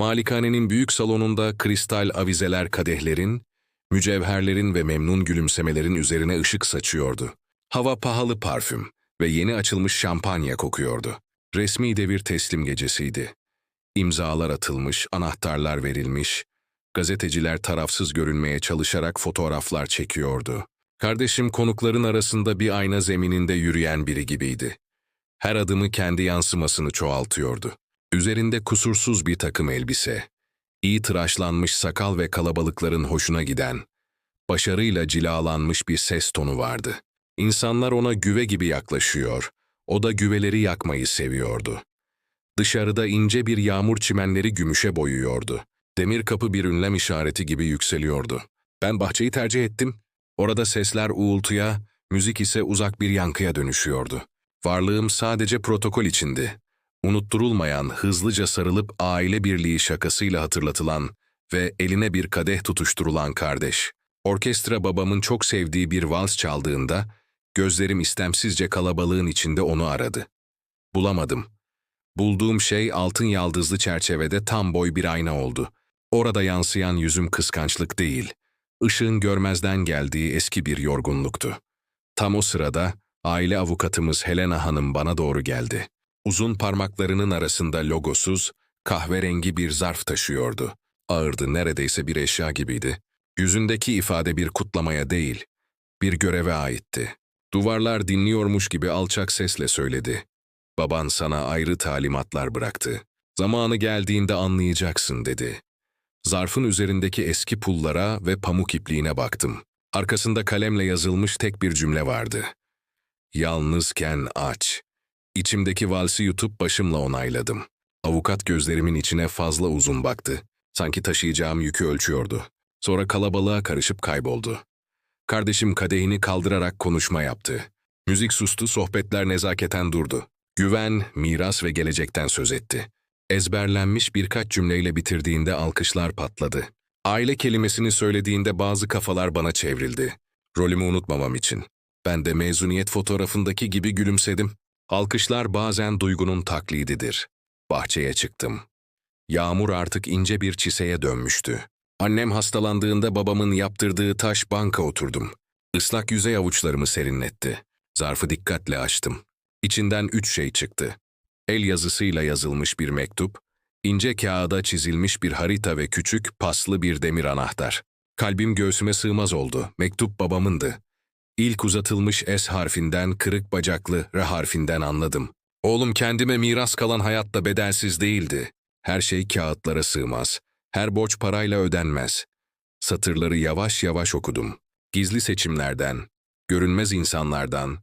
Malikanenin büyük salonunda kristal avizeler kadehlerin, mücevherlerin ve memnun gülümsemelerin üzerine ışık saçıyordu. Hava pahalı parfüm ve yeni açılmış şampanya kokuyordu. Resmi devir teslim gecesiydi. İmzalar atılmış, anahtarlar verilmiş, gazeteciler tarafsız görünmeye çalışarak fotoğraflar çekiyordu. Kardeşim konukların arasında bir ayna zemininde yürüyen biri gibiydi. Her adımı kendi yansımasını çoğaltıyordu. Üzerinde kusursuz bir takım elbise, iyi tıraşlanmış sakal ve kalabalıkların hoşuna giden, başarıyla cilalanmış bir ses tonu vardı. İnsanlar ona güve gibi yaklaşıyor, o da güveleri yakmayı seviyordu. Dışarıda ince bir yağmur çimenleri gümüşe boyuyordu. Demir kapı bir ünlem işareti gibi yükseliyordu. Ben bahçeyi tercih ettim. Orada sesler uğultuya, müzik ise uzak bir yankıya dönüşüyordu. Varlığım sadece protokol içindi. Unutturulmayan, hızlıca sarılıp aile birliği şakasıyla hatırlatılan ve eline bir kadeh tutuşturulan kardeş. Orkestra babamın çok sevdiği bir vals çaldığında, gözlerim istemsizce kalabalığın içinde onu aradı. Bulamadım. Bulduğum şey altın yaldızlı çerçevede tam boy bir ayna oldu. Orada yansıyan yüzüm kıskançlık değil, ışığın görmezden geldiği eski bir yorgunluktu. Tam o sırada aile avukatımız Helena Hanım bana doğru geldi. Uzun parmaklarının arasında logosuz, kahverengi bir zarf taşıyordu. Ağırdı, neredeyse bir eşya gibiydi. Yüzündeki ifade bir kutlamaya değil, bir göreve aitti. Duvarlar dinliyormuş gibi alçak sesle söyledi. Baban sana ayrı talimatlar bıraktı. Zamanı geldiğinde anlayacaksın dedi. Zarfın üzerindeki eski pullara ve pamuk ipliğine baktım. Arkasında kalemle yazılmış tek bir cümle vardı. Yalnızken aç. İçimdeki valsi yutup başımla onayladım. Avukat gözlerimin içine fazla uzun baktı. Sanki taşıyacağım yükü ölçüyordu. Sonra kalabalığa karışıp kayboldu. Kardeşim kadehini kaldırarak konuşma yaptı. Müzik sustu, sohbetler nezaketen durdu. Güven, miras ve gelecekten söz etti. Ezberlenmiş birkaç cümleyle bitirdiğinde alkışlar patladı. Aile kelimesini söylediğinde bazı kafalar bana çevrildi. Rolümü unutmamam için. Ben de mezuniyet fotoğrafındaki gibi gülümsedim. Alkışlar bazen duygunun taklididir. Bahçeye çıktım. Yağmur artık ince bir çiseye dönmüştü. Annem hastalandığında babamın yaptırdığı taş banka oturdum. Islak yüzey avuçlarımı serinletti. Zarfı dikkatle açtım. İçinden üç şey çıktı. El yazısıyla yazılmış bir mektup, ince kağıda çizilmiş bir harita ve küçük, paslı bir demir anahtar. Kalbim göğsüme sığmaz oldu. Mektup babamındı. İlk uzatılmış S harfinden, kırık bacaklı R harfinden anladım. Oğlum kendime miras kalan hayatta bedelsiz değildi. Her şey kağıtlara sığmaz. Her borç parayla ödenmez. Satırları yavaş yavaş okudum. Gizli seçimlerden, görünmez insanlardan,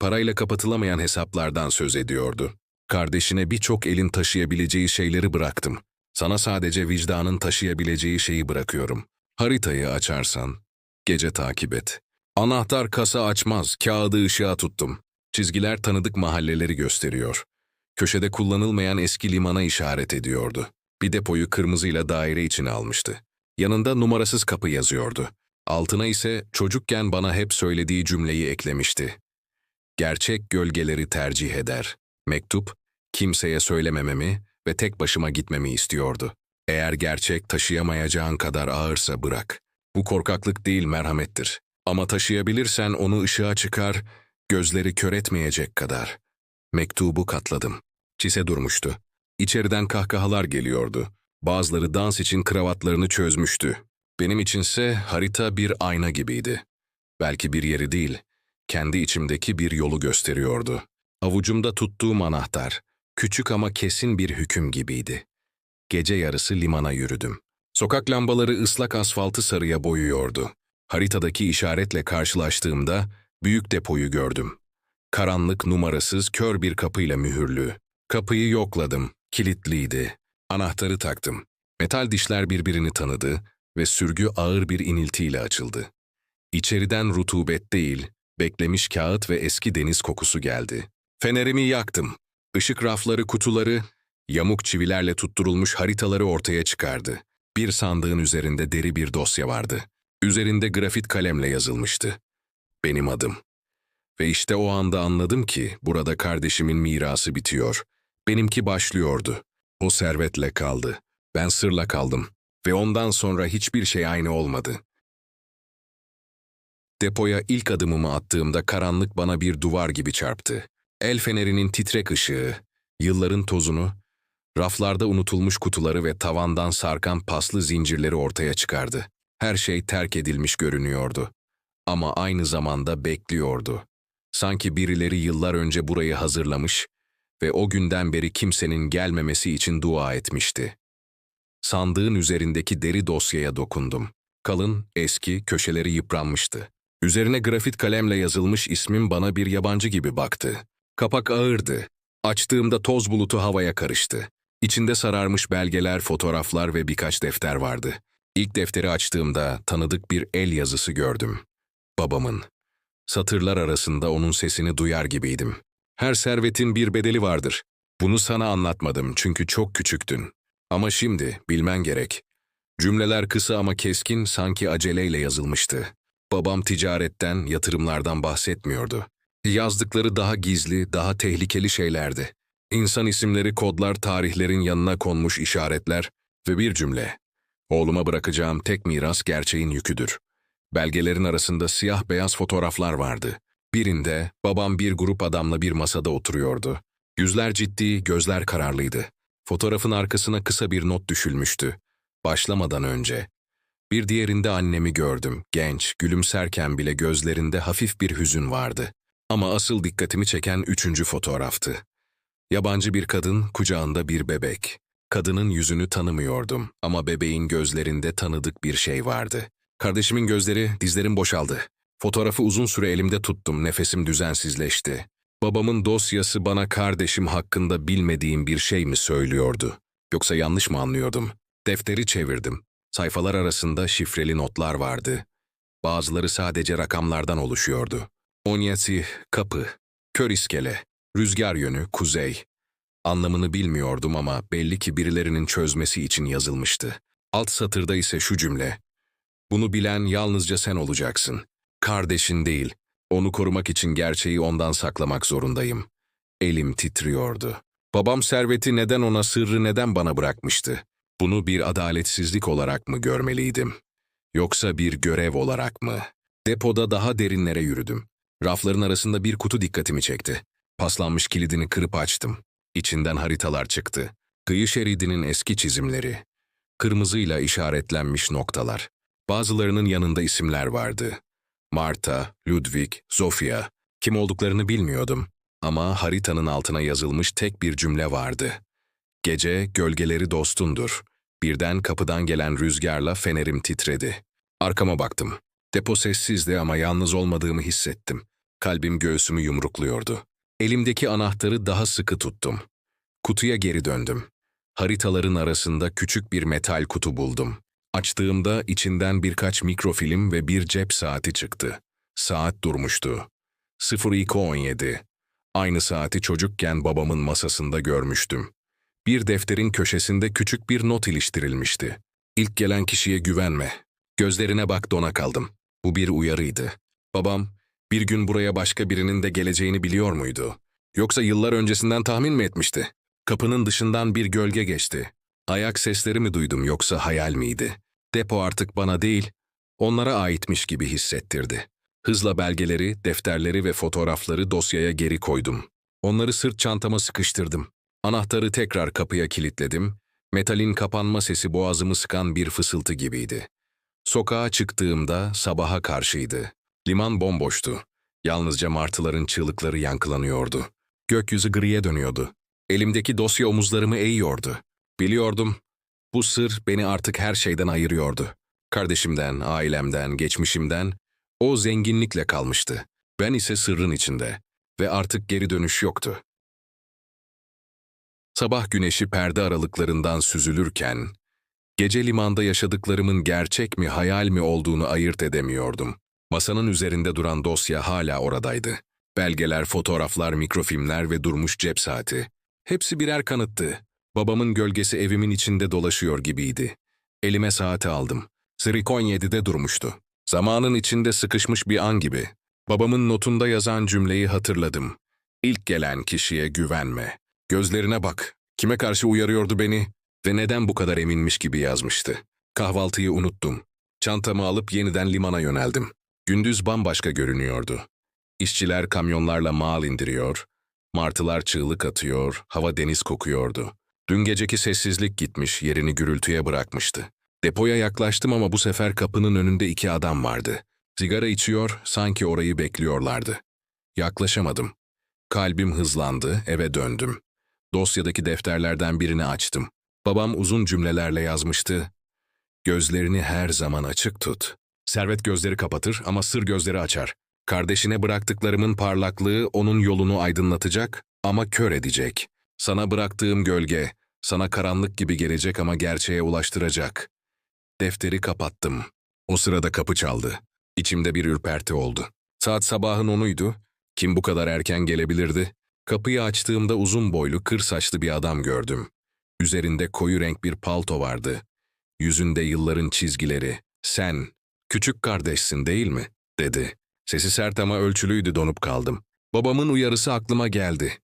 parayla kapatılamayan hesaplardan söz ediyordu. Kardeşine birçok elin taşıyabileceği şeyleri bıraktım. Sana sadece vicdanın taşıyabileceği şeyi bırakıyorum. Haritayı açarsan, gece takip et. Anahtar kasa açmaz, kağıdı ışığa tuttum. Çizgiler tanıdık mahalleleri gösteriyor. Köşede kullanılmayan eski limana işaret ediyordu. Bir depoyu kırmızıyla daire içine almıştı. Yanında numarasız kapı yazıyordu. Altına ise çocukken bana hep söylediği cümleyi eklemişti. Gerçek gölgeleri tercih eder. Mektup, kimseye söylemememi ve tek başıma gitmemi istiyordu. Eğer gerçek taşıyamayacağın kadar ağırsa bırak. Bu korkaklık değil merhamettir. Ama taşıyabilirsen onu ışığa çıkar, gözleri kör etmeyecek kadar. Mektubu katladım. Çise durmuştu. İçeriden kahkahalar geliyordu. Bazıları dans için kravatlarını çözmüştü. Benim içinse harita bir ayna gibiydi. Belki bir yeri değil, kendi içimdeki bir yolu gösteriyordu. Avucumda tuttuğum anahtar, küçük ama kesin bir hüküm gibiydi. Gece yarısı limana yürüdüm. Sokak lambaları ıslak asfaltı sarıya boyuyordu. Haritadaki işaretle karşılaştığımda büyük depoyu gördüm. Karanlık, numarasız, kör bir kapıyla mühürlü. Kapıyı yokladım, kilitliydi. Anahtarı taktım. Metal dişler birbirini tanıdı ve sürgü ağır bir iniltiyle açıldı. İçeriden rutubet değil, beklemiş kağıt ve eski deniz kokusu geldi. Fenerimi yaktım. Işık rafları, kutuları, yamuk çivilerle tutturulmuş haritaları ortaya çıkardı. Bir sandığın üzerinde deri bir dosya vardı. Üzerinde grafit kalemle yazılmıştı. Benim adım. Ve işte o anda anladım ki burada kardeşimin mirası bitiyor. Benimki başlıyordu. O servetle kaldı. Ben sırla kaldım ve ondan sonra hiçbir şey aynı olmadı. Depoya ilk adımımı attığımda karanlık bana bir duvar gibi çarptı. El fenerinin titrek ışığı, yılların tozunu, raflarda unutulmuş kutuları ve tavandan sarkan paslı zincirleri ortaya çıkardı. Her şey terk edilmiş görünüyordu. Ama aynı zamanda bekliyordu. Sanki birileri yıllar önce burayı hazırlamış ve o günden beri kimsenin gelmemesi için dua etmişti. Sandığın üzerindeki deri dosyaya dokundum. Kalın, eski, köşeleri yıpranmıştı. Üzerine grafit kalemle yazılmış ismim bana bir yabancı gibi baktı. Kapak ağırdı. Açtığımda toz bulutu havaya karıştı. İçinde sararmış belgeler, fotoğraflar ve birkaç defter vardı. İlk defteri açtığımda tanıdık bir el yazısı gördüm. Babamın. Satırlar arasında onun sesini duyar gibiydim. Her servetin bir bedeli vardır. Bunu sana anlatmadım çünkü çok küçüktün. Ama şimdi bilmen gerek. Cümleler kısa ama keskin sanki aceleyle yazılmıştı. Babam ticaretten, yatırımlardan bahsetmiyordu. Yazdıkları daha gizli, daha tehlikeli şeylerdi. İnsan isimleri, kodlar, tarihlerin yanına konmuş işaretler ve bir cümle. Oğluma bırakacağım tek miras gerçeğin yüküdür. Belgelerin arasında siyah beyaz fotoğraflar vardı. Birinde babam bir grup adamla bir masada oturuyordu. Yüzler ciddi, gözler kararlıydı. Fotoğrafın arkasına kısa bir not düşülmüştü. Başlamadan önce. Bir diğerinde annemi gördüm. Genç, gülümserken bile gözlerinde hafif bir hüzün vardı. Ama asıl dikkatimi çeken üçüncü fotoğraftı. Yabancı bir kadın, kucağında bir bebek. Kadının yüzünü tanımıyordum ama bebeğin gözlerinde tanıdık bir şey vardı. Kardeşimin gözleri, dizlerim boşaldı. Fotoğrafı uzun süre elimde tuttum, nefesim düzensizleşti. Babamın dosyası bana kardeşim hakkında bilmediğim bir şey mi söylüyordu? Yoksa yanlış mı anlıyordum? Defteri çevirdim. Sayfalar arasında şifreli notlar vardı. Bazıları sadece rakamlardan oluşuyordu. Onyesi, kapı, kör iskele, rüzgar yönü, kuzey. Anlamını bilmiyordum ama belli ki birilerinin çözmesi için yazılmıştı. Alt satırda ise şu cümle. Bunu bilen yalnızca sen olacaksın. Kardeşin değil. Onu korumak için gerçeği ondan saklamak zorundayım. Elim titriyordu. Babam serveti neden ona sırrı neden bana bırakmıştı? Bunu bir adaletsizlik olarak mı görmeliydim? Yoksa bir görev olarak mı? Depoda daha derinlere yürüdüm. Rafların arasında bir kutu dikkatimi çekti. Paslanmış kilidini kırıp açtım. İçinden haritalar çıktı. Kıyı şeridinin eski çizimleri. Kırmızıyla işaretlenmiş noktalar. Bazılarının yanında isimler vardı. Marta, Ludwig, Zofia. Kim olduklarını bilmiyordum. Ama haritanın altına yazılmış tek bir cümle vardı. Gece gölgeleri dostundur. Birden kapıdan gelen rüzgarla fenerim titredi. Arkama baktım. Depo sessizdi ama yalnız olmadığımı hissettim. Kalbim göğsümü yumrukluyordu. Elimdeki anahtarı daha sıkı tuttum. Kutuya geri döndüm. Haritaların arasında küçük bir metal kutu buldum. Açtığımda içinden birkaç mikrofilm ve bir cep saati çıktı. Saat durmuştu. 0217. Aynı saati çocukken babamın masasında görmüştüm. Bir defterin köşesinde küçük bir not iliştirilmişti. İlk gelen kişiye güvenme. Gözlerine bak dona kaldım. Bu bir uyarıydı. Babam, bir gün buraya başka birinin de geleceğini biliyor muydu? Yoksa yıllar öncesinden tahmin mi etmişti? Kapının dışından bir gölge geçti. Ayak sesleri mi duydum yoksa hayal miydi? Depo artık bana değil, onlara aitmiş gibi hissettirdi. Hızla belgeleri, defterleri ve fotoğrafları dosyaya geri koydum. Onları sırt çantama sıkıştırdım. Anahtarı tekrar kapıya kilitledim. Metalin kapanma sesi boğazımı sıkan bir fısıltı gibiydi. Sokağa çıktığımda sabaha karşıydı. Liman bomboştu. Yalnızca martıların çığlıkları yankılanıyordu. Gökyüzü griye dönüyordu. Elimdeki dosya omuzlarımı eğiyordu. Biliyordum, bu sır beni artık her şeyden ayırıyordu. Kardeşimden, ailemden, geçmişimden, o zenginlikle kalmıştı. Ben ise sırrın içinde ve artık geri dönüş yoktu. Sabah güneşi perde aralıklarından süzülürken, gece limanda yaşadıklarımın gerçek mi hayal mi olduğunu ayırt edemiyordum. Masanın üzerinde duran dosya hala oradaydı. Belgeler, fotoğraflar, mikrofilmler ve durmuş cep saati. Hepsi birer kanıttı. Babamın gölgesi evimin içinde dolaşıyor gibiydi. Elime saati aldım. Zirikon 7'de durmuştu. Zamanın içinde sıkışmış bir an gibi. Babamın notunda yazan cümleyi hatırladım. İlk gelen kişiye güvenme. Gözlerine bak. Kime karşı uyarıyordu beni? ve neden bu kadar eminmiş gibi yazmıştı. Kahvaltıyı unuttum. Çantamı alıp yeniden limana yöneldim. Gündüz bambaşka görünüyordu. İşçiler kamyonlarla mal indiriyor, martılar çığlık atıyor, hava deniz kokuyordu. Dün geceki sessizlik gitmiş, yerini gürültüye bırakmıştı. Depoya yaklaştım ama bu sefer kapının önünde iki adam vardı. Sigara içiyor, sanki orayı bekliyorlardı. Yaklaşamadım. Kalbim hızlandı, eve döndüm. Dosyadaki defterlerden birini açtım. Babam uzun cümlelerle yazmıştı. Gözlerini her zaman açık tut. Servet gözleri kapatır ama sır gözleri açar. Kardeşine bıraktıklarımın parlaklığı onun yolunu aydınlatacak ama kör edecek. Sana bıraktığım gölge, sana karanlık gibi gelecek ama gerçeğe ulaştıracak. Defteri kapattım. O sırada kapı çaldı. İçimde bir ürperti oldu. Saat sabahın onuydu. Kim bu kadar erken gelebilirdi? Kapıyı açtığımda uzun boylu, kır saçlı bir adam gördüm. Üzerinde koyu renk bir palto vardı. Yüzünde yılların çizgileri. Sen, küçük kardeşsin değil mi? dedi. Sesi sert ama ölçülüydü donup kaldım. Babamın uyarısı aklıma geldi.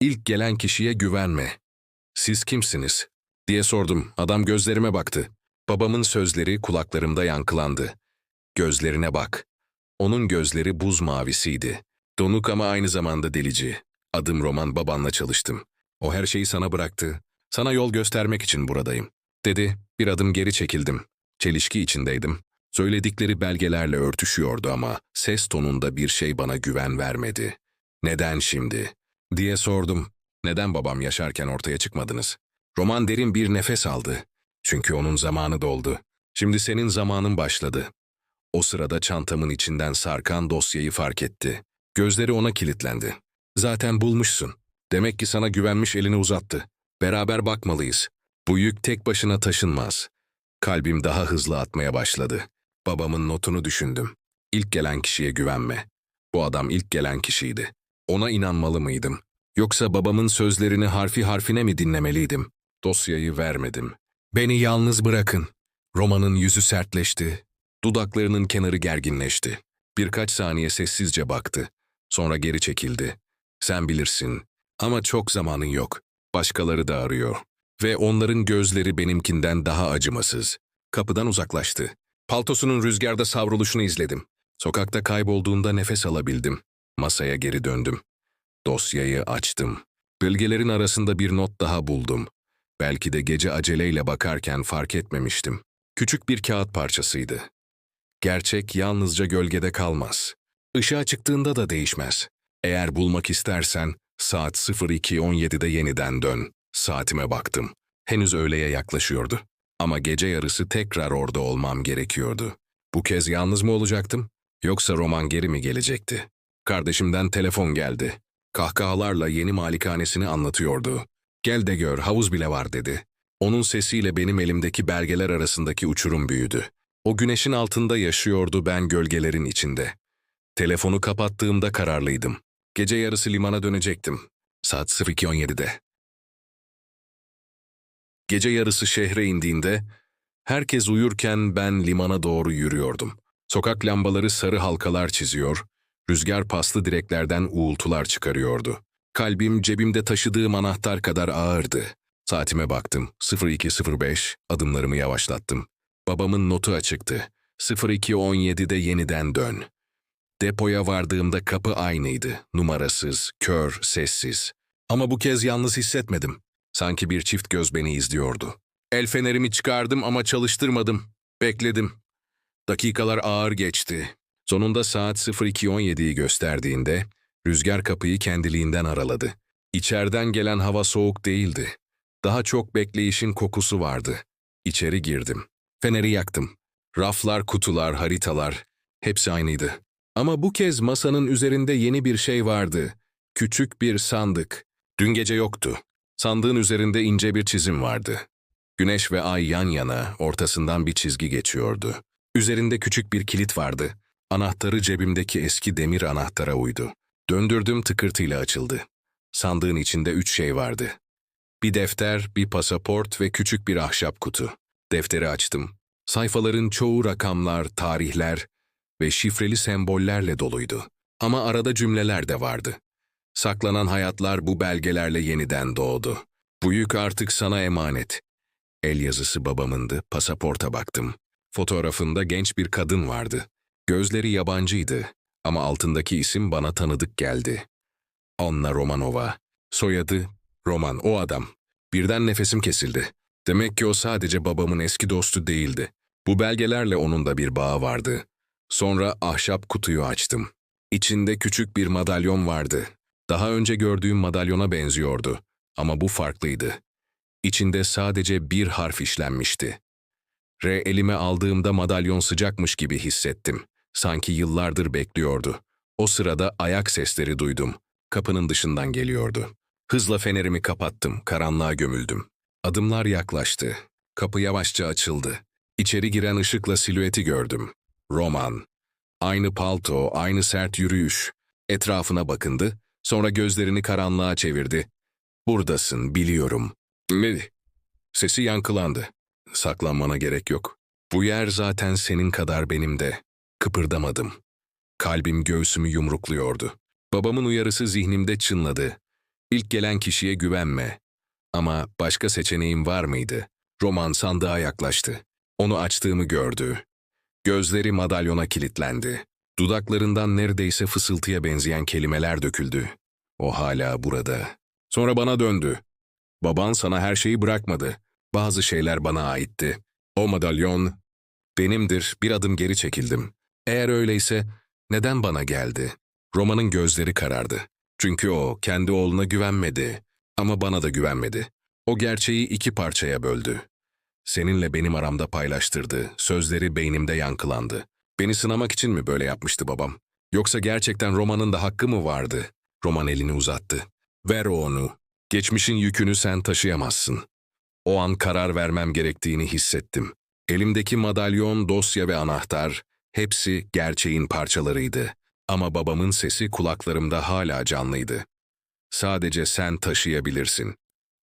İlk gelen kişiye güvenme. Siz kimsiniz? diye sordum. Adam gözlerime baktı. Babamın sözleri kulaklarımda yankılandı. Gözlerine bak. Onun gözleri buz mavisiydi. Donuk ama aynı zamanda delici. Adım Roman babanla çalıştım. O her şeyi sana bıraktı. Sana yol göstermek için buradayım. Dedi, bir adım geri çekildim. Çelişki içindeydim. Söyledikleri belgelerle örtüşüyordu ama ses tonunda bir şey bana güven vermedi. Neden şimdi? diye sordum. Neden babam yaşarken ortaya çıkmadınız? Roman derin bir nefes aldı. Çünkü onun zamanı doldu. Şimdi senin zamanın başladı. O sırada çantamın içinden sarkan dosyayı fark etti. Gözleri ona kilitlendi. Zaten bulmuşsun. Demek ki sana güvenmiş elini uzattı. Beraber bakmalıyız. Bu yük tek başına taşınmaz. Kalbim daha hızlı atmaya başladı. Babamın notunu düşündüm. İlk gelen kişiye güvenme. Bu adam ilk gelen kişiydi. Ona inanmalı mıydım? Yoksa babamın sözlerini harfi harfine mi dinlemeliydim? Dosyayı vermedim. Beni yalnız bırakın. Roman'ın yüzü sertleşti. Dudaklarının kenarı gerginleşti. Birkaç saniye sessizce baktı. Sonra geri çekildi. Sen bilirsin. Ama çok zamanın yok. Başkaları da arıyor. Ve onların gözleri benimkinden daha acımasız. Kapıdan uzaklaştı. Paltosunun rüzgarda savruluşunu izledim. Sokakta kaybolduğunda nefes alabildim. Masaya geri döndüm. Dosyayı açtım. Bölgelerin arasında bir not daha buldum. Belki de gece aceleyle bakarken fark etmemiştim. Küçük bir kağıt parçasıydı. Gerçek yalnızca gölgede kalmaz. Işığa çıktığında da değişmez. Eğer bulmak istersen saat 02.17'de yeniden dön. Saatime baktım. Henüz öğleye yaklaşıyordu. Ama gece yarısı tekrar orada olmam gerekiyordu. Bu kez yalnız mı olacaktım? Yoksa roman geri mi gelecekti? Kardeşimden telefon geldi. Kahkahalarla yeni malikanesini anlatıyordu. Gel de gör, havuz bile var dedi. Onun sesiyle benim elimdeki belgeler arasındaki uçurum büyüdü. O güneşin altında yaşıyordu ben gölgelerin içinde. Telefonu kapattığımda kararlıydım. Gece yarısı limana dönecektim. Saat 02.17'de. Gece yarısı şehre indiğinde, herkes uyurken ben limana doğru yürüyordum. Sokak lambaları sarı halkalar çiziyor, rüzgar paslı direklerden uğultular çıkarıyordu. Kalbim cebimde taşıdığım anahtar kadar ağırdı. Saatime baktım. 02.05, adımlarımı yavaşlattım. Babamın notu açıktı. 02.17'de yeniden dön. Depoya vardığımda kapı aynıydı. Numarasız, kör, sessiz. Ama bu kez yalnız hissetmedim. Sanki bir çift göz beni izliyordu. El fenerimi çıkardım ama çalıştırmadım. Bekledim. Dakikalar ağır geçti. Sonunda saat 02.17'yi gösterdiğinde rüzgar kapıyı kendiliğinden araladı. İçeriden gelen hava soğuk değildi. Daha çok bekleyişin kokusu vardı. İçeri girdim. Feneri yaktım. Raflar, kutular, haritalar hepsi aynıydı. Ama bu kez masanın üzerinde yeni bir şey vardı. Küçük bir sandık. Dün gece yoktu. Sandığın üzerinde ince bir çizim vardı. Güneş ve ay yan yana, ortasından bir çizgi geçiyordu. Üzerinde küçük bir kilit vardı. Anahtarı cebimdeki eski demir anahtara uydu. Döndürdüm tıkırtıyla açıldı. Sandığın içinde üç şey vardı. Bir defter, bir pasaport ve küçük bir ahşap kutu. Defteri açtım. Sayfaların çoğu rakamlar, tarihler ve şifreli sembollerle doluydu. Ama arada cümleler de vardı. Saklanan hayatlar bu belgelerle yeniden doğdu. Bu yük artık sana emanet. El yazısı babamındı, pasaporta baktım. Fotoğrafında genç bir kadın vardı. Gözleri yabancıydı ama altındaki isim bana tanıdık geldi. Anna Romanova. Soyadı Roman, o adam. Birden nefesim kesildi. Demek ki o sadece babamın eski dostu değildi. Bu belgelerle onun da bir bağı vardı. Sonra ahşap kutuyu açtım. İçinde küçük bir madalyon vardı. Daha önce gördüğüm madalyona benziyordu. Ama bu farklıydı. İçinde sadece bir harf işlenmişti. R elime aldığımda madalyon sıcakmış gibi hissettim. Sanki yıllardır bekliyordu. O sırada ayak sesleri duydum. Kapının dışından geliyordu. Hızla fenerimi kapattım, karanlığa gömüldüm. Adımlar yaklaştı. Kapı yavaşça açıldı. İçeri giren ışıkla silüeti gördüm. Roman. Aynı palto, aynı sert yürüyüş. Etrafına bakındı, sonra gözlerini karanlığa çevirdi. Buradasın, biliyorum. Ne? Sesi yankılandı. Saklanmana gerek yok. Bu yer zaten senin kadar benim de. Kıpırdamadım. Kalbim göğsümü yumrukluyordu. Babamın uyarısı zihnimde çınladı. İlk gelen kişiye güvenme. Ama başka seçeneğim var mıydı? Roman sandığa yaklaştı. Onu açtığımı gördü. Gözleri madalyona kilitlendi. Dudaklarından neredeyse fısıltıya benzeyen kelimeler döküldü. O hala burada. Sonra bana döndü. Baban sana her şeyi bırakmadı. Bazı şeyler bana aitti. O madalyon benimdir. Bir adım geri çekildim. Eğer öyleyse neden bana geldi? Roma'nın gözleri karardı. Çünkü o kendi oğluna güvenmedi. Ama bana da güvenmedi. O gerçeği iki parçaya böldü. Seninle benim aramda paylaştırdı. Sözleri beynimde yankılandı. Beni sınamak için mi böyle yapmıştı babam? Yoksa gerçekten Roma'nın da hakkı mı vardı? Roman elini uzattı. Ver onu. Geçmişin yükünü sen taşıyamazsın. O an karar vermem gerektiğini hissettim. Elimdeki madalyon, dosya ve anahtar hepsi gerçeğin parçalarıydı. Ama babamın sesi kulaklarımda hala canlıydı. Sadece sen taşıyabilirsin.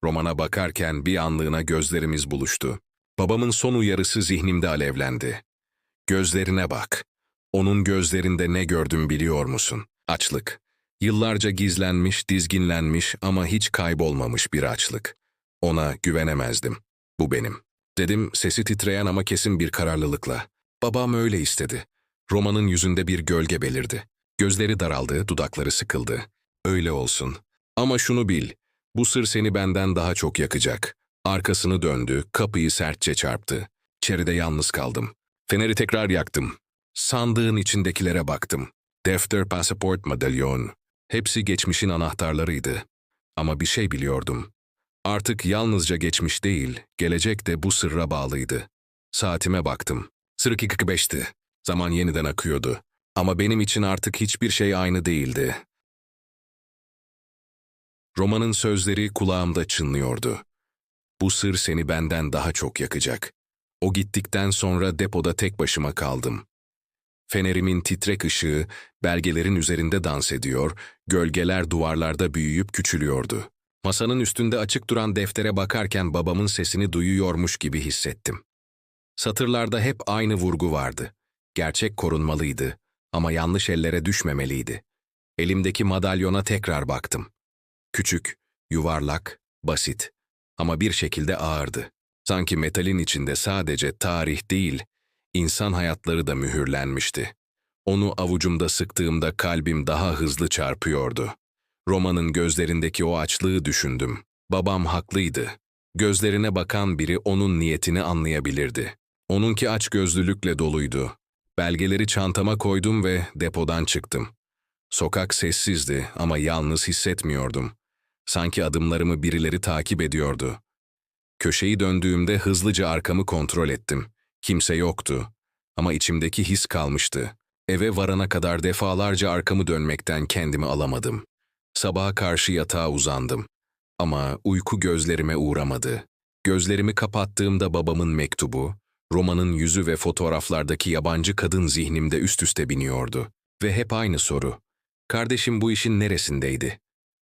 Romana bakarken bir anlığına gözlerimiz buluştu. Babamın son uyarısı zihnimde alevlendi. Gözlerine bak. Onun gözlerinde ne gördüm biliyor musun? Açlık. Yıllarca gizlenmiş, dizginlenmiş ama hiç kaybolmamış bir açlık. Ona güvenemezdim. Bu benim. Dedim sesi titreyen ama kesin bir kararlılıkla. Babam öyle istedi. Roma'nın yüzünde bir gölge belirdi. Gözleri daraldı, dudakları sıkıldı. Öyle olsun. Ama şunu bil, bu sır seni benden daha çok yakacak. Arkasını döndü, kapıyı sertçe çarptı. İçeride yalnız kaldım. Feneri tekrar yaktım. Sandığın içindekilere baktım. Defter, pasaport, madalyon. Hepsi geçmişin anahtarlarıydı. Ama bir şey biliyordum. Artık yalnızca geçmiş değil, gelecek de bu sırra bağlıydı. Saatime baktım. Sırık 2.45'ti. Zaman yeniden akıyordu. Ama benim için artık hiçbir şey aynı değildi. Romanın sözleri kulağımda çınlıyordu. Bu sır seni benden daha çok yakacak. O gittikten sonra depoda tek başıma kaldım. Fenerimin titrek ışığı belgelerin üzerinde dans ediyor, gölgeler duvarlarda büyüyüp küçülüyordu. Masanın üstünde açık duran deftere bakarken babamın sesini duyuyormuş gibi hissettim. Satırlarda hep aynı vurgu vardı. Gerçek korunmalıydı ama yanlış ellere düşmemeliydi. Elimdeki madalyona tekrar baktım. Küçük, yuvarlak, basit ama bir şekilde ağırdı. Sanki metalin içinde sadece tarih değil, insan hayatları da mühürlenmişti. Onu avucumda sıktığımda kalbim daha hızlı çarpıyordu. Roma'nın gözlerindeki o açlığı düşündüm. Babam haklıydı. Gözlerine bakan biri onun niyetini anlayabilirdi. Onunki aç gözlülükle doluydu. Belgeleri çantama koydum ve depodan çıktım. Sokak sessizdi ama yalnız hissetmiyordum. Sanki adımlarımı birileri takip ediyordu. Köşeyi döndüğümde hızlıca arkamı kontrol ettim. Kimse yoktu. Ama içimdeki his kalmıştı. Eve varana kadar defalarca arkamı dönmekten kendimi alamadım. Sabaha karşı yatağa uzandım. Ama uyku gözlerime uğramadı. Gözlerimi kapattığımda babamın mektubu, romanın yüzü ve fotoğraflardaki yabancı kadın zihnimde üst üste biniyordu. Ve hep aynı soru. Kardeşim bu işin neresindeydi?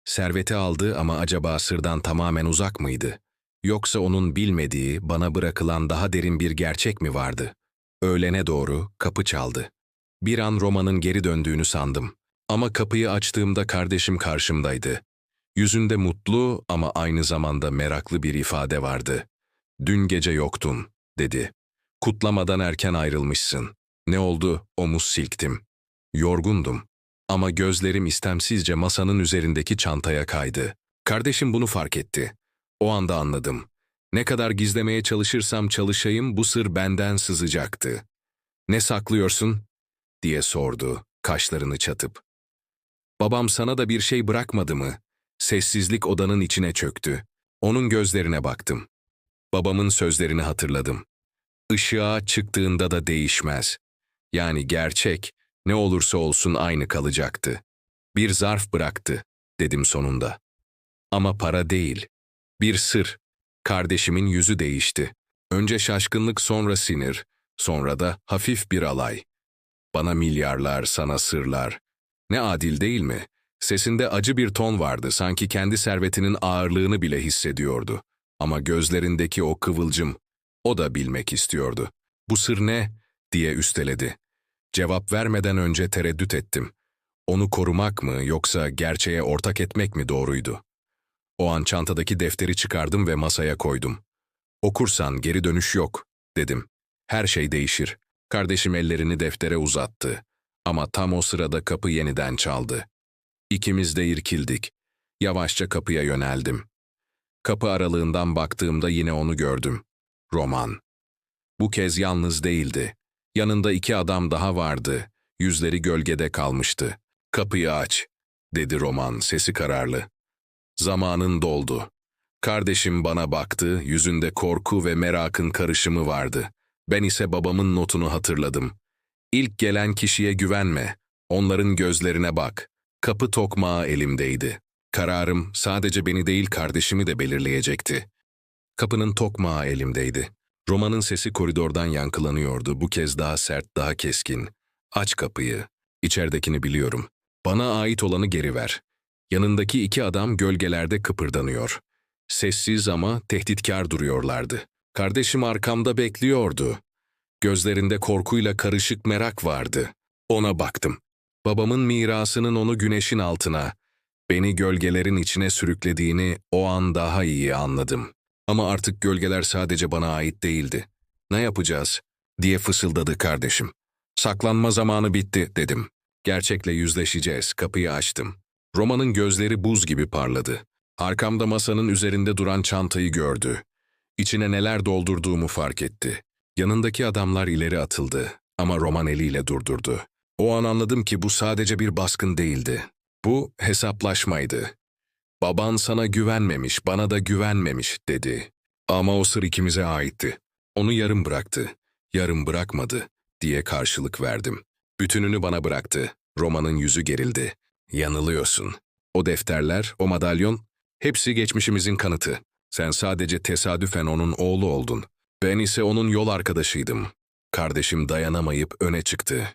Serveti aldı ama acaba sırdan tamamen uzak mıydı? Yoksa onun bilmediği, bana bırakılan daha derin bir gerçek mi vardı? Öğlene doğru kapı çaldı. Bir an Roma'nın geri döndüğünü sandım. Ama kapıyı açtığımda kardeşim karşımdaydı. Yüzünde mutlu ama aynı zamanda meraklı bir ifade vardı. Dün gece yoktun, dedi. Kutlamadan erken ayrılmışsın. Ne oldu? Omuz silktim. Yorgundum. Ama gözlerim istemsizce masanın üzerindeki çantaya kaydı. Kardeşim bunu fark etti. O anda anladım. Ne kadar gizlemeye çalışırsam çalışayım bu sır benden sızacaktı. Ne saklıyorsun? diye sordu, kaşlarını çatıp. Babam sana da bir şey bırakmadı mı? Sessizlik odanın içine çöktü. Onun gözlerine baktım. Babamın sözlerini hatırladım. Işığa çıktığında da değişmez. Yani gerçek, ne olursa olsun aynı kalacaktı. Bir zarf bıraktı, dedim sonunda. Ama para değil. Bir sır. Kardeşimin yüzü değişti. Önce şaşkınlık sonra sinir, sonra da hafif bir alay. Bana milyarlar, sana sırlar. Ne adil değil mi? Sesinde acı bir ton vardı, sanki kendi servetinin ağırlığını bile hissediyordu. Ama gözlerindeki o kıvılcım, o da bilmek istiyordu. Bu sır ne? diye üsteledi. Cevap vermeden önce tereddüt ettim. Onu korumak mı yoksa gerçeğe ortak etmek mi doğruydu? O an çantadaki defteri çıkardım ve masaya koydum. Okursan geri dönüş yok, dedim. Her şey değişir. Kardeşim ellerini deftere uzattı. Ama tam o sırada kapı yeniden çaldı. İkimiz de irkildik. Yavaşça kapıya yöneldim. Kapı aralığından baktığımda yine onu gördüm. Roman. Bu kez yalnız değildi. Yanında iki adam daha vardı. Yüzleri gölgede kalmıştı. Kapıyı aç, dedi Roman sesi kararlı. Zamanın doldu. Kardeşim bana baktı, yüzünde korku ve merakın karışımı vardı. Ben ise babamın notunu hatırladım. İlk gelen kişiye güvenme, onların gözlerine bak. Kapı tokmağı elimdeydi. Kararım sadece beni değil kardeşimi de belirleyecekti. Kapının tokmağı elimdeydi. Roman'ın sesi koridordan yankılanıyordu. Bu kez daha sert, daha keskin. Aç kapıyı. İçeridekini biliyorum. Bana ait olanı geri ver. Yanındaki iki adam gölgelerde kıpırdanıyor. Sessiz ama tehditkar duruyorlardı. Kardeşim arkamda bekliyordu. Gözlerinde korkuyla karışık merak vardı. Ona baktım. Babamın mirasının onu güneşin altına, beni gölgelerin içine sürüklediğini o an daha iyi anladım. Ama artık gölgeler sadece bana ait değildi. Ne yapacağız? diye fısıldadı kardeşim. Saklanma zamanı bitti dedim. Gerçekle yüzleşeceğiz. Kapıyı açtım. Roma'nın gözleri buz gibi parladı. Arkamda masanın üzerinde duran çantayı gördü. İçine neler doldurduğumu fark etti. Yanındaki adamlar ileri atıldı ama Roman eliyle durdurdu. O an anladım ki bu sadece bir baskın değildi. Bu hesaplaşmaydı. Baban sana güvenmemiş, bana da güvenmemiş dedi. Ama o sır ikimize aitti. Onu yarım bıraktı, yarım bırakmadı diye karşılık verdim. Bütününü bana bıraktı. Roma'nın yüzü gerildi. Yanılıyorsun. O defterler, o madalyon, hepsi geçmişimizin kanıtı. Sen sadece tesadüfen onun oğlu oldun. Ben ise onun yol arkadaşıydım. Kardeşim dayanamayıp öne çıktı.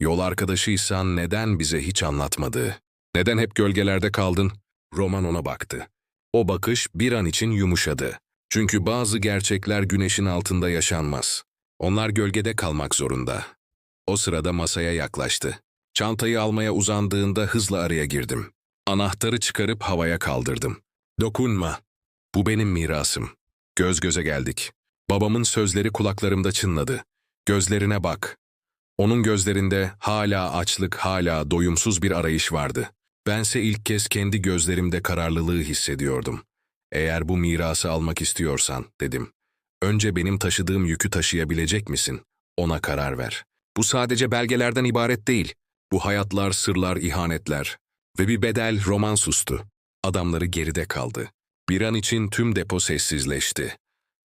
Yol arkadaşıysan neden bize hiç anlatmadı? Neden hep gölgelerde kaldın? Roman ona baktı. O bakış bir an için yumuşadı. Çünkü bazı gerçekler güneşin altında yaşanmaz. Onlar gölgede kalmak zorunda. O sırada masaya yaklaştı. Çantayı almaya uzandığında hızla araya girdim. Anahtarı çıkarıp havaya kaldırdım. Dokunma. Bu benim mirasım. Göz göze geldik. Babamın sözleri kulaklarımda çınladı. Gözlerine bak. Onun gözlerinde hala açlık, hala doyumsuz bir arayış vardı. Bense ilk kez kendi gözlerimde kararlılığı hissediyordum. Eğer bu mirası almak istiyorsan, dedim. Önce benim taşıdığım yükü taşıyabilecek misin? Ona karar ver. Bu sadece belgelerden ibaret değil. Bu hayatlar, sırlar, ihanetler. Ve bir bedel roman sustu. Adamları geride kaldı. Bir an için tüm depo sessizleşti.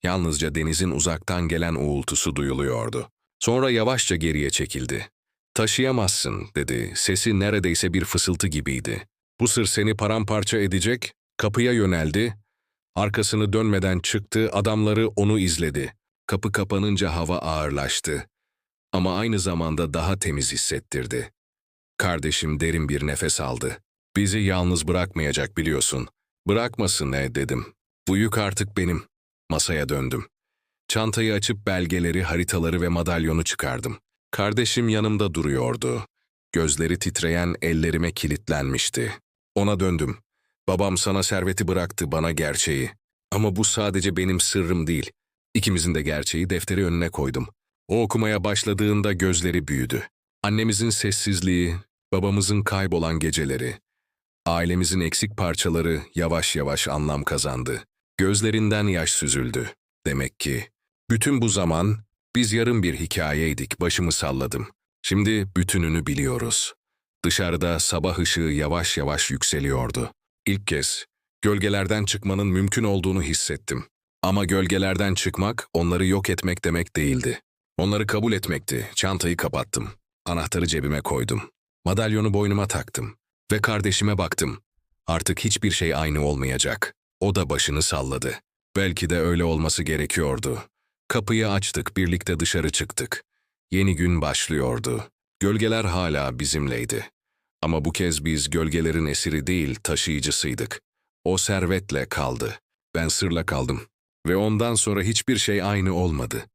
Yalnızca denizin uzaktan gelen uğultusu duyuluyordu. Sonra yavaşça geriye çekildi. Taşıyamazsın, dedi. Sesi neredeyse bir fısıltı gibiydi. Bu sır seni paramparça edecek. Kapıya yöneldi. Arkasını dönmeden çıktı, adamları onu izledi. Kapı kapanınca hava ağırlaştı. Ama aynı zamanda daha temiz hissettirdi. Kardeşim derin bir nefes aldı. Bizi yalnız bırakmayacak biliyorsun. Bırakmasın ne dedim. Bu yük artık benim. Masaya döndüm. Çantayı açıp belgeleri, haritaları ve madalyonu çıkardım. Kardeşim yanımda duruyordu. Gözleri titreyen ellerime kilitlenmişti. Ona döndüm. Babam sana serveti bıraktı, bana gerçeği. Ama bu sadece benim sırrım değil. İkimizin de gerçeği defteri önüne koydum. O okumaya başladığında gözleri büyüdü. Annemizin sessizliği, babamızın kaybolan geceleri, ailemizin eksik parçaları yavaş yavaş anlam kazandı. Gözlerinden yaş süzüldü. Demek ki bütün bu zaman biz yarım bir hikayeydik, başımı salladım. Şimdi bütününü biliyoruz. Dışarıda sabah ışığı yavaş yavaş yükseliyordu. İlk kez gölgelerden çıkmanın mümkün olduğunu hissettim. Ama gölgelerden çıkmak onları yok etmek demek değildi. Onları kabul etmekti. Çantayı kapattım. Anahtarı cebime koydum. Madalyonu boynuma taktım. Ve kardeşime baktım. Artık hiçbir şey aynı olmayacak. O da başını salladı. Belki de öyle olması gerekiyordu. Kapıyı açtık, birlikte dışarı çıktık. Yeni gün başlıyordu. Gölgeler hala bizimleydi. Ama bu kez biz gölgelerin esiri değil, taşıyıcısıydık. O servetle kaldı. Ben sırla kaldım. Ve ondan sonra hiçbir şey aynı olmadı.